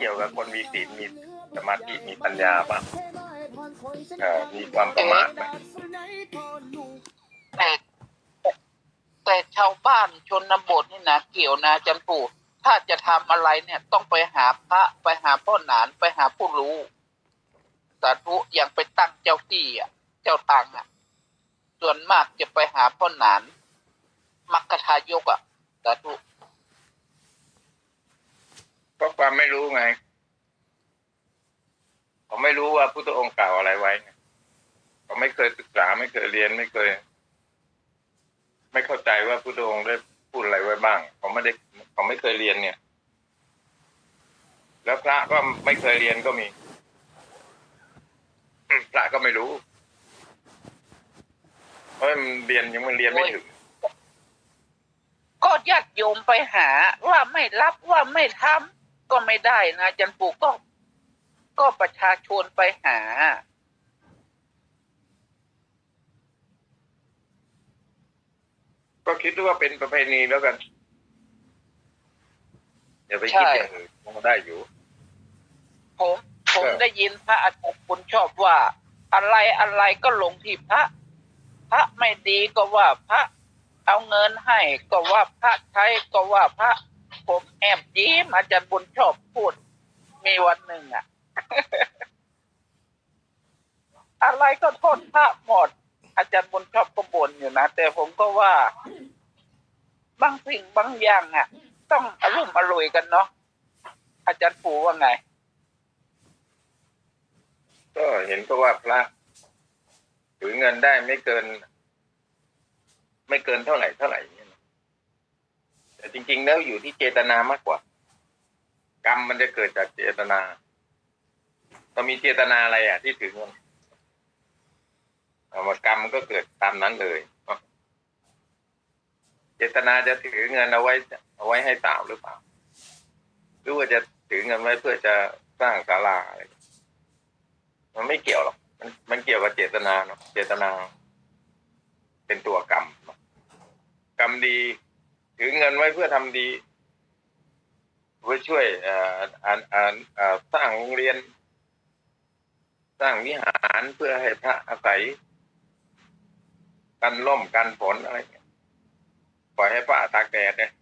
เกี่ยวกับคนมีศีลมีสมาธิมีปัญญาบ้างมีความประมาทไหมแต่แต่ชาวบ้านชนบทนี่นะเกี่ยวนะจันปู่ถ้าจะทำอะไรเนี่ยต้องไปหาพระไปหาพ่อหนานไปหาผู้รู้สาธุอย่างไปตั้งเจ้าที่อะ เจ้าตังอะ ส่วนมากจะไปหาพ่อหนานมักคทายกอะสาธุ เพราะความไม่รู้ไงเขาไม่รู้ว่าพุทธองค์กล่าวอะไรไว้ไงเขาไม่เคยศึกษาไม่เคยเรียนไม่เคย ไม่เข้าใจว่าพุทธองค์ได้พูดอะไรไว้บ้างเขาไม่ได้เขาไม่เคยเรียนเนี่ย แล้วพระก็ไม่เคยเรียนก็มีพระก็ไม่รู้เพราะมันเรียนยังมันเรียนไม่ถึงก็ญาติโยมไปหาว่าไม่รับว่าไม่ทำ ก็ไม่ได้นะอาจันปู่ก็ ก็ประชาชนไปหา ก็คิดว่าเป็นประเพณีแล้วกันอย่าไปคิดอย่างอื่นมันได้อยู่ ผมผมเออได้ยินพระอาจารย์คุณชอบว่า อะไรอะไรก็ลงที่พระ พระไม่ดีก็ว่าพระ เอาเงินให้ก็ว่าพระใช้ก็ว่าพระ ผมแอบยิ้มอาจารย์บุญชอบพูด มีวันหนึ่งอะอะไรก็โทษพระหมด อาจารย์บุญชอบก็บ่นอยู่นะ แต่ผมก็ว่า บางสิ่งบางอย่างอะต้องอารมณ์อร่วยกันเนาะอาจารย์ปู่ว่าไง ก็เห็นก็ว่าพระถือเงินได้ไม่เกิน ไม่เกินเท่าไหร่เท่าไหร่ จริง ๆ แล้วอยู่ที่เจตนามากกว่า กรรมมันจะเกิดจากเจตนาเรามีเจตนาอะไรอะ ที่ถือเงินเอามากรรมก็เกิดตามนั้นเลยเจตนาจะถือเงินเอาไว้เอาไว้ให้สาวหรือเปล่าหรือว่าจะถือเงินไว้เพื่อจะสร้างศาลาอะไรมันไม่เกี่ยวหรอกมันมันเกี่ยวกับเจตนาเนาะเจตนา เป็นตัวกรรมกรรมดี ถือเงินไว้เพื่อทำดีเพื่อช่วยอ่ออ่านอ่านสร้างโรงเรียน สร้างวิหารเพื่อให้พระอาศัย กันล่มกันฝนอะไรเงี้ยปล่อยให้พระตากแดดเนี่ย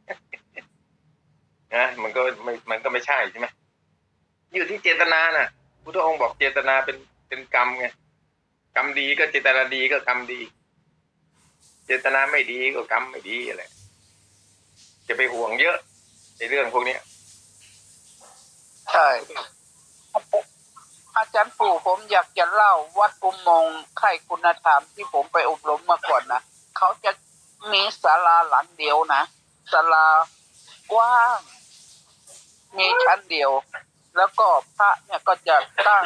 นะมันก็ไม่มันก็ไม่ใช่ใช่ไหมอยู่ที่เจตนาน่ะพุทธองค์บอกเจตนาเป็นเป็นกรรมไงกรรมดีก็เจตนาดีก็กรรมดี เจตนาไม่ดีก็กรรมไม่ดีอะไร จะไปห่วงเยอะในเรื่องพวกเนี้ยใช่อาจารย์ปู่ผมอยากจะเล่าวัดอุโมงค์ไข่คุณธรรมที่ผมไปอบรมมาก่อนนะเขาจะมีศาลาหลังเดียวนะศาลากว้าง มีชั้นเดียว แล้วก็พระเนี่ยก็จะตั้ง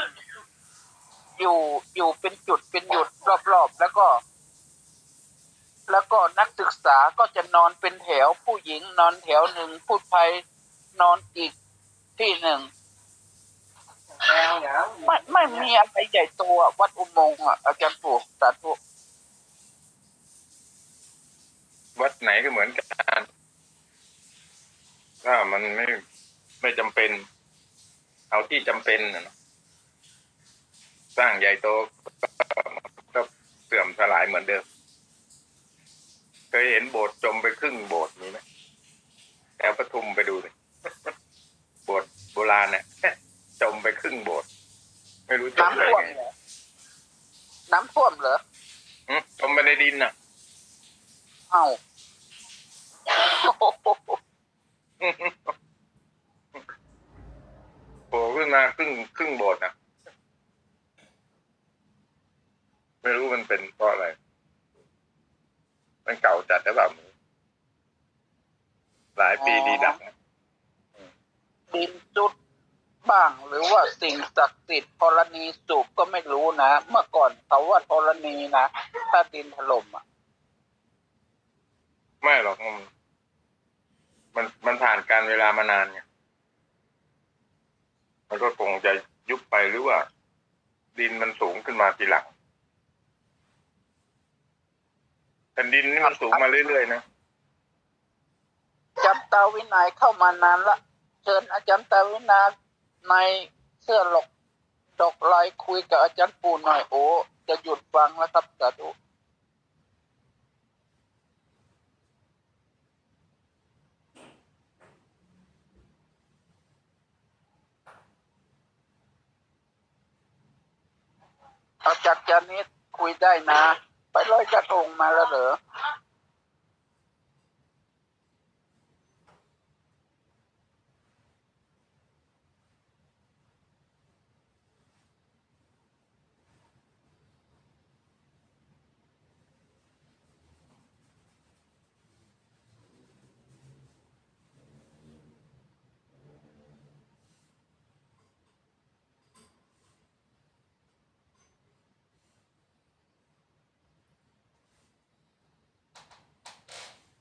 อยู่อยู่เป็นจุดเป็นหยุดรอบๆ แล้วก็ แล้วก็นักศึกษาก็จะนอนเป็นแถวผู้หญิงนอนแถวหนึ่งผู้ชายนอนอีกที่หนึ่งไม่ไม่มีอะไรใหญ่โตอะวัดอุโมงค์อะอาจารย์ปู่สาธุวัดไหนก็เหมือนกันถ้ามันไม่ไม่จำเป็น เอาที่จำเป็นนะเนอะสร้างใหญ่โตก็ก็เสื่อมสลายเหมือนเดิม เคยเห็นโบสถ์จมไปครึ่งโบสถ์มีไหมแถวปทุมไปดูเลยโบสถ์โบราณเนี่ยจมไปครึ่งโบสถ์ไม่รู้จมน้ำไปท่วมไงเหรอน้ำท่วมเหรอหึจมไปในดินน่ะ เอ้าโอ้โหโผล่ขึ้นมาครึ่งครึ่งโบสถ์นะไม่รู้มันเป็นเพราะอะไร มันเก่าจัดหรือเปล่าหนูหลายปีดีดักนะดินจุดบ้างหรือว่าสิ่งศักดิ์สิทธิ์ธรณีสูบก็ไม่รู้นะ เมื่อก่อนเขาว่าธรณีนะถ้าดินถล่มอะ ไม่หรอกมันมันมันผ่านการเวลามานานไงมันก็คงจะยุบไปหรือว่า ดินมันสูงขึ้นมาทีหลัง แผ่นดินนี่มันสูงมาเรื่อยๆนะจำตาวินัยเข้ามานานละเชิญอาจารย์ตาวินัยในเสื้อหลกดอกลายคุยกับอาจารย์ปู่หน่อยโอ้จะหยุดฟังแล้วครับสาธุอาจารย์จานิดคุยได้นะ ไปลอยกระทงมาแล้วเหรอ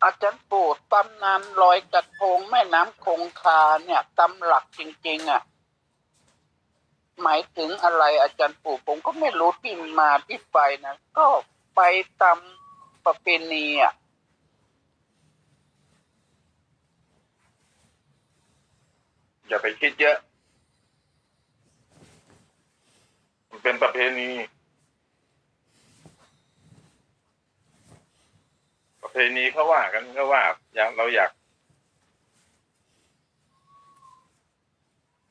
อาจารย์ปู่ตำนานลอยกระทงแม่น้ำคงคาเนี่ยตำหลักจริง ๆ อะ หมายถึงอะไรอาจารย์ปู่ผมก็ไม่รู้ที่มาที่ไปนะก็ไปตามประเพณีอะอย่าไปคิดเยอะ มันเป็นประเพณี ประเพ ณีเขาว่ากันเขาว่าอยากเราอยาก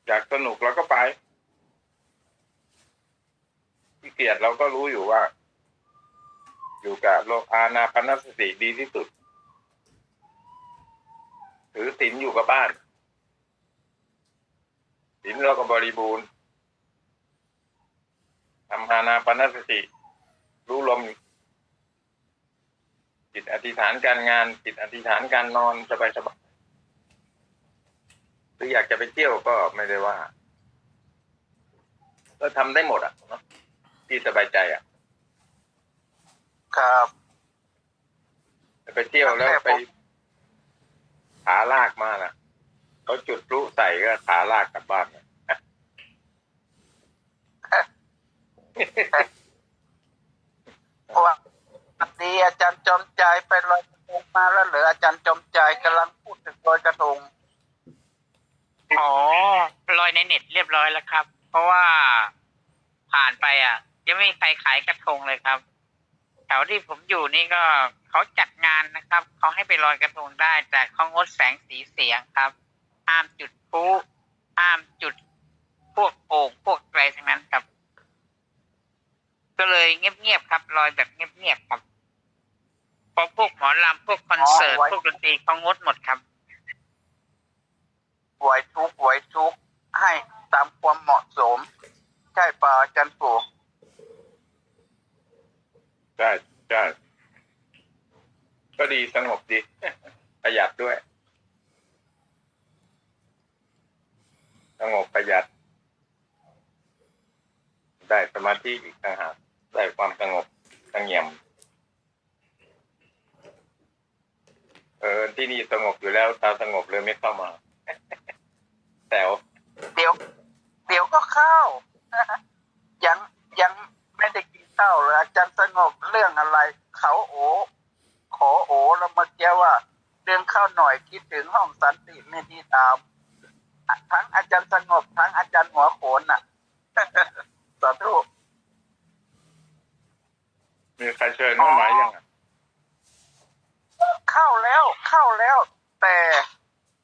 อยากสนุกเราก็ไปที่เกียรติเราก็รู้อยู่ว่า อยู่กับโลกอาณาปนสติดีที่สุดถือศีลอยู่กับบ้านศีลเราก็บริบูรณ์ทำฮานาปนสติรู้ลม จิตอธิษฐานการงาน จิตอธิษฐานการนอนสบายสบายหรืออยากจะไปเที่ยวก็ไม่ได้ว่า ก็ทำได้หมดอะเนอะที่สบายใจอะ ครับไปเที่ยวแล้วไปขาลากมาน่ะเขาจุดพลุใส่ก็ขาลากกลับบ้านน่ะว่าสวัส ดีอาจารย์จอมใจไปลอยกระทงมาแล้วเหรืออาจารย์จอมใจกำลังพูดถึงลอยกระทงอ๋อลอยในเน็ตเรียบร้อยแล้วครับ เพราะว่าผ่านไปอะ ยังไม่มีใครขายกระทงเลยครับแถวที่ผมอยู่นี่ก็เขาจัดงานนะครับเขาให้ไปลอยกระทงได้ แต่เขางดแสงสีเสียงครับห้ามจุดพลุห้ามจุดพวกโอ่งพวกอะไรทั้งนั้นครับ ก็เลยเงียบๆครับลอยแบบเงียบๆครับ เพราะพวกหมอลำพวกคอนเสิร์ต พวกดนตรีเขางดหมดครับไหวทุกข์ไหวทุกข์ให้ตามความเหมาะสม ใช่ป่ะอาจารย์ปู่ใช่ใช่ก็ดีสงบดี ประหยัดด้วย สงบประหยัด ได้สมาธิอีกต่างหากได้ความสงบสงเงียม เออที่นี่สงบอยู่แล้วตาสงบเลยไม่เข้ามา แต่วเดี๋ยว เดี๋ยวก็เข้า ยังยังไม่ได้กินข้าวเลยอาจารย์สงบเรื่องอะไร เขาโอขอโอแล้วเมื่อกี้ว่า เรื่องข้าวหน่อยคิดถึงห้องสันติเมธีตามทั้งอาจารย์สงบทั้งอาจารย์หัวโขนน่ะสาธุมีใครเชิญเข้ามายังอะ เข้าแล้วเข้าแล้ว แต่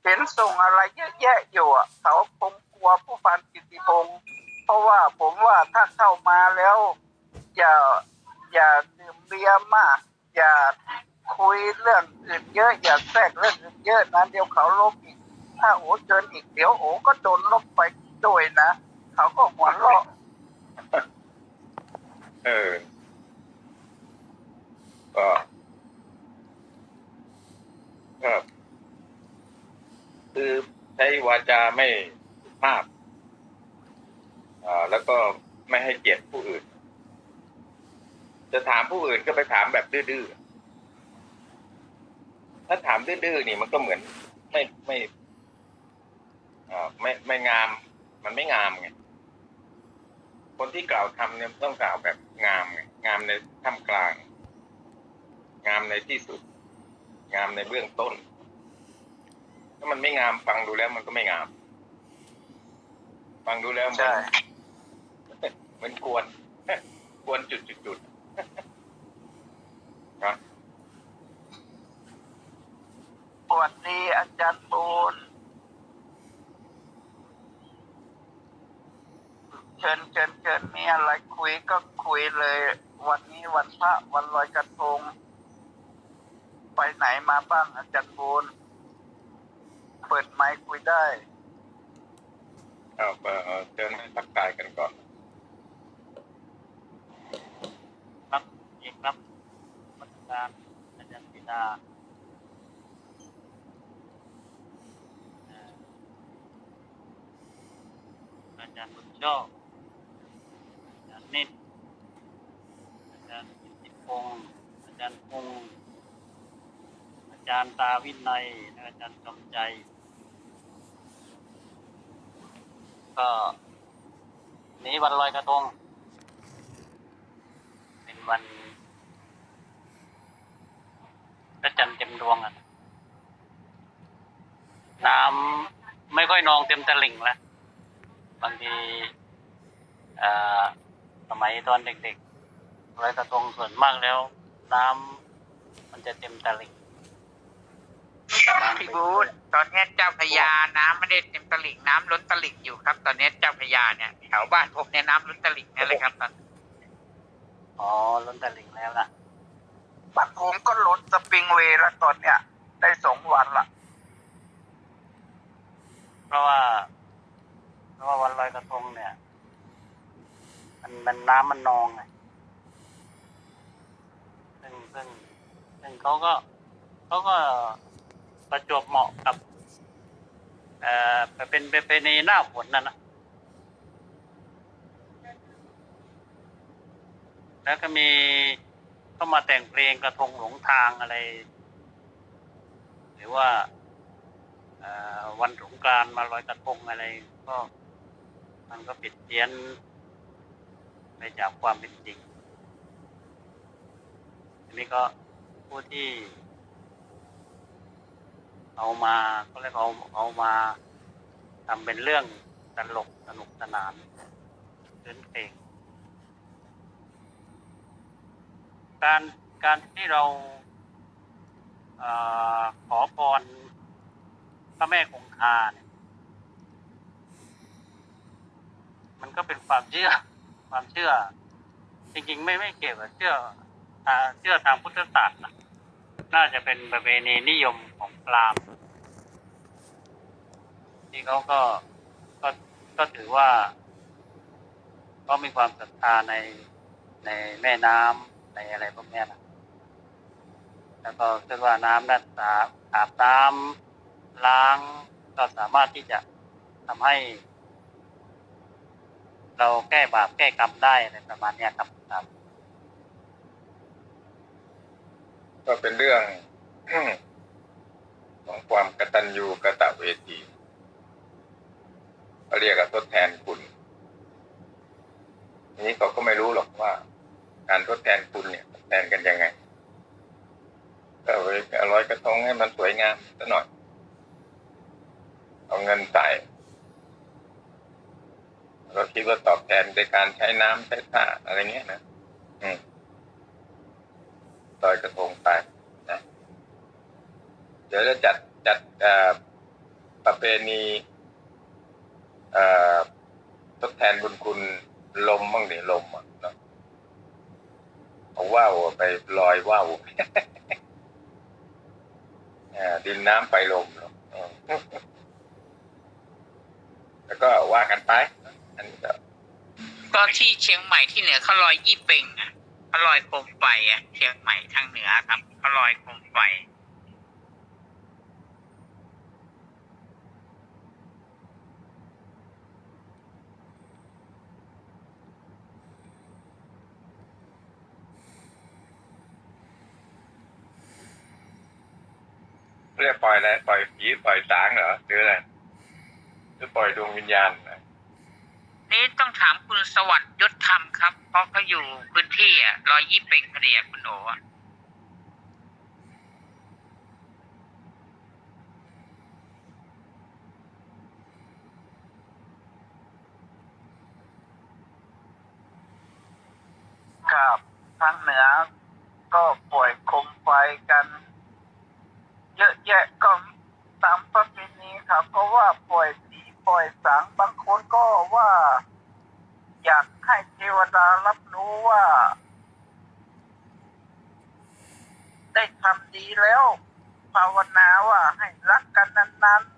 เห็นส่งอะไรเยอะแยะอยู่อะเขาคงกลัวผู้พันกิติพงศ์เพราะว่าผมว่าถ้าเข้ามาแล้ว อย่าอย่าดื่มเบียร์มาก อย่าคุยเรื่องอื่นเยอะ อย่าแทรกเรื่องอื่นเยอะนะเดี๋ยวเขาลบอีก ถ้าโอเชิญอีกเดี๋ยวโอก็โดนลบไปด้วยนะเขาก็หัวเราะเออก็ ก็คือใช้วาจาไม่สุภาพอ่าแล้วก็ไม่ให้เกียรติผู้อื่น จะถามผู้อื่นก็ไปถามแบบดื้อๆถ้าถามดื้อๆนี่มันก็เหมือนไม่ไม่อ่าไม่ไม่งาม มันไม่งามไงคนที่กล่าวทำเนี่ยต้องกล่าวแบบงามไงงามในท่ามกลาง งามในที่สุด งามในเบื้องต้น ถ้ามันไม่งามฟังดูแล้วมันก็ไม่งาม ฟังดูแล้วเหมือใช่นเหมือนกวนกวนจุดจุดจุดๆนะสวัสดีอาจารย์ปูนเชิญเชิญเชิญมีอะไรคุยก็คุยเลย วันนี้วันพระวันลอยกระทง ไปไหนมาบ้างอาจารย์ปูนเปิดไมค์คุยได้เอาเปิดเอาเชิญให้ทักทายกันก่อน ครับเอกครับมัตการอาจารย์ปิดาเอ่ออาจารย์บุญโชคอาจารย์นิดอาจารย์กิติพงศ์อาจารย์พงศ์อา จารย์ตาวินัยและอาจารย์จอมใจ ก็นี้วันลอยกระทง เป็นวันพระจันทร์เต็มดวงอะน้ำไม่ค่อยนองเต็มตลิ่งล้วบางทีสมัยตอนเด็กๆลอยกระทงส่วนมากแล้ว น้ำมันจะเต็มตลิ่ง พี่บูธตอนนี้เจ้าพระยาน้ำไม่ได้เต็มตลิ่งน้ำล้นตลิ่งอยู่ครับ ตอนนี้เจ้าพระยาเนี่ยแถวบ้านผมเนี่ยน้ำล้นตลิ่งนั่นเลยครับตอนอ๋อล้นตลิ่งแล้วนะบัตรผมก็ลดสปริงเวย์แล้วตอนเนี้ยได้สองวันละเพราะว่าเพราะว่าวันลอยกระทงเนี่ย มันมันน้ำมันนองไงซึ่งซึ่งซึ่งเขาก็เขาก็ ประจวบเหมาะกับ เอ่อเป็นเป็นเป็นในหน้าฝนนั่นนะแล้วก็มีเข้ามาแต่งเพลงกระทงหลงทางอะไร หรือว่าวันสงกรานมาลอยกระทงอะไร ก็ มันก็ปิดเพี้ยนไปจากความเป็นจริงอันนี้ก็ผู้ที่ เอามาก็เรียกเอาเอามาทำเป็นเรื่องตลกสนุกสนานเล่นเพลงการการที่เราเอขอพรพระแม่คงคาเนี่ยมันก็เป็นความเชื่อ ความเชื่อ จริงๆ ไม่ไม่เกี่ยวกับเชื่อเชื่อทางพุทธศาสนา น่าจะเป็นประเพณีนิยมของพราหมณ์ที่เขาก็ก็ก็ถือว่าก็มีความศรัทธาในในแม่น้ำในอะไรพวกนี้นะแล้วก็คิดว่าน้ำนั้นสาอาบน้ำล้างก็สามารถที่จะทำให้ เราแก้บาปแก้กรรมได้อะไรประมาณนี้ครับครับ ก็เป็นเรื่องของความกตัญญูกะตะเวทีเรียกว่าทดแทนคุณนี้เขาก็ไม่รู้หรอกว่า การทดแทนคุณเนี่ยแทนกันยังไงก็ไปเอาร้อยกระทงให้มันสวยงามซะหน่อย เอาเงินใส่เราคิดว่าตอบแทนโดยการใช้น้ำใช้ผ้าอะไรเงี้ยนะ อืม อยกระทงไปนะเดี๋ยวจะจัดจัดประเพณีทดแทนบุญคุณลมบ้างดิลมอะเนาะเอาว่าวไปลอยว่าวดินน้ำไปลมเนาะแล้วก็ว่ากันไป อันนี้ก็ก็ที่เชียงใหม่ที่เหนือเขาลอยยี่เป่งอะ ลอยโคมไฟอะเชียงใหม่ทางเหนือครับเขาลอยโคมไฟเรียกปล่อยอะไรปล่อยผีปล่อยสางเหรอหรืออะไรหรือปล่อยดวงวิญญาณเหรอนี่ต้องถามคุณสวัสดิ์ยศธรรมค ราะเขาอยู่พื้นที่อะรอยยี่เป็นเดียคุณโอ๋ครับทางเหนือก็ปล่อยคมไฟกัน เยอะแยะก็ตามประเพณีครับ ก็ว่าปล่อยสีปล่อยสังบางคนก็ว่า อยากให้เทวดารับรู้ว่า ได้ทำดีแล้ว ภาวนาว่าให้รักกันนานๆ